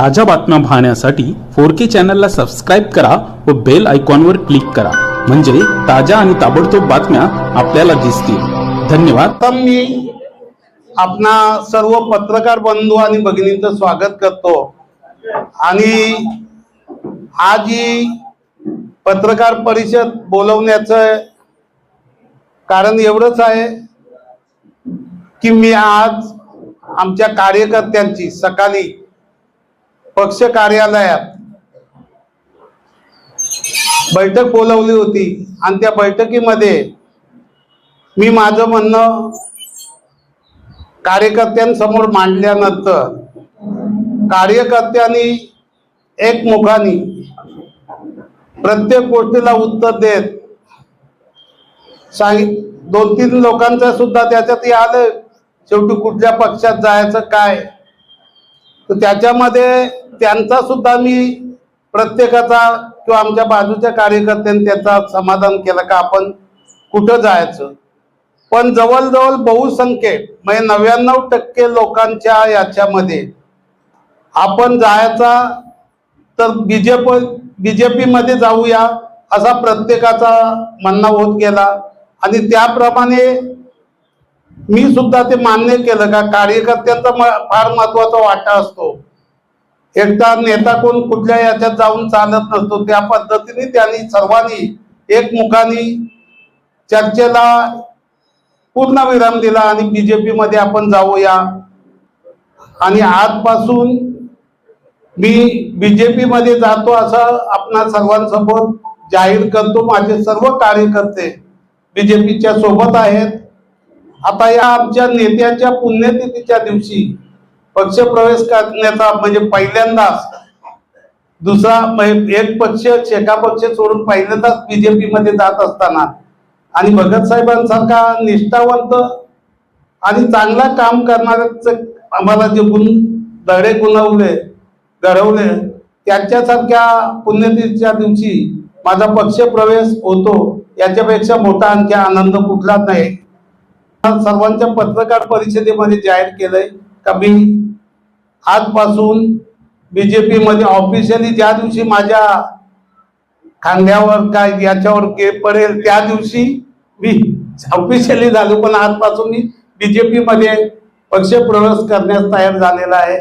ताज्या बातम्या पाहण्यासाठी फोर के चॅनलला सबस्क्राईब करा व बेल आयकॉनवर क्लिक करा. म्हणजे ताज्या आणि ताबडतोब बातम्या आपल्याला दिसतील. धन्यवाद. मी आपणा सर्व पत्रकार बंधू आणि भगिनींचं स्वागत करतो. आणि आज ही पत्रकार परिषद बोलवण्याचं कारण एवढंच आहे की मी आज आमच्या कार्यकर्त्यांची सकाळी पक्ष कार्यालयात. बैठक बोलवली होती आणि त्या बैठकीमध्ये मी माझं म्हणणं कार्यकर्त्यांसमोर मांडल्यानंतर कार्यकर्त्यांनी एकमुखाने प्रत्येक गोष्टीला उत्तर देत सांगित दोन तीन लोकांचं सुद्धा त्याच्यात हे आलं. शेवटी कुठल्या पक्षात जायचं काय? तर त्याच्यामध्ये त्यांचा सुद्धा मी प्रत्येकाचा किंवा आमच्या बाजूच्या कार्यकर्त्यांनी त्याचा समाधान केलं का आपण कुठं जायचं? पण जवळजवळ बहुसंख्ये म्हणजे नव्याण्णव टक्के लोकांच्या याच्यामध्ये आपण जायचा तर बीजेपी बीजेपी मध्ये जाऊया असा प्रत्येकाचा म्हणणं होत गेला. आणि त्याप्रमाणे मी सुद्धा ते मान्य केलं का कार्यकर्त्यांचा फार महत्त्वाचा वाटा असतो. एकटा नेता कोण कुठल्या याच्यात जाऊन चालत नसतो त्या पद्धतीने त्यांनी सर्वांनी एकमुखानी चर्चेला पूर्ण विराम दिला आणि बीजेपी मध्ये आपण जाऊया. आणि आजपासून मी बीजेपी मध्ये जातो असं आपणा सर्वांसमोर जाहीर करतो. माझे सर्व कार्यकर्ते बीजेपीच्या सोबत आहेत. आता या आमच्या नेत्याच्या पुण्यतिथीच्या दिवशी पक्षप्रवेश करण्याचा म्हणजे पहिल्यांदाच. दुसरा म्हणजे एक पक्ष शेका पक्ष सोडून पहिल्यांदाच बीजेपी मध्ये जात असताना. आणि भगत साहेबांसारखा निष्ठावंत आणि चांगला काम करणाऱ्याच आम्हाला जे गुण धडे गुणवले घडवले त्यांच्यासारख्या पुण्यतिथीच्या दिवशी माझा पक्ष प्रवेश होतो याच्यापेक्षा मोठा आणखी आनंद कुठलाच नाही. सर्वांच्या पत्रकार परिषदेमध्ये जाहीर केलंय का मी आजपासून बी जे पीमध्ये ऑफिशियली ज्या दिवशी माझ्या खांद्यावर काय याच्यावर के पडेल त्या दिवशी मी ऑफिशियली झालो. पण आजपासून मी बीजेपी मध्ये पक्ष प्रवेश करण्यास तयार झालेला आहे.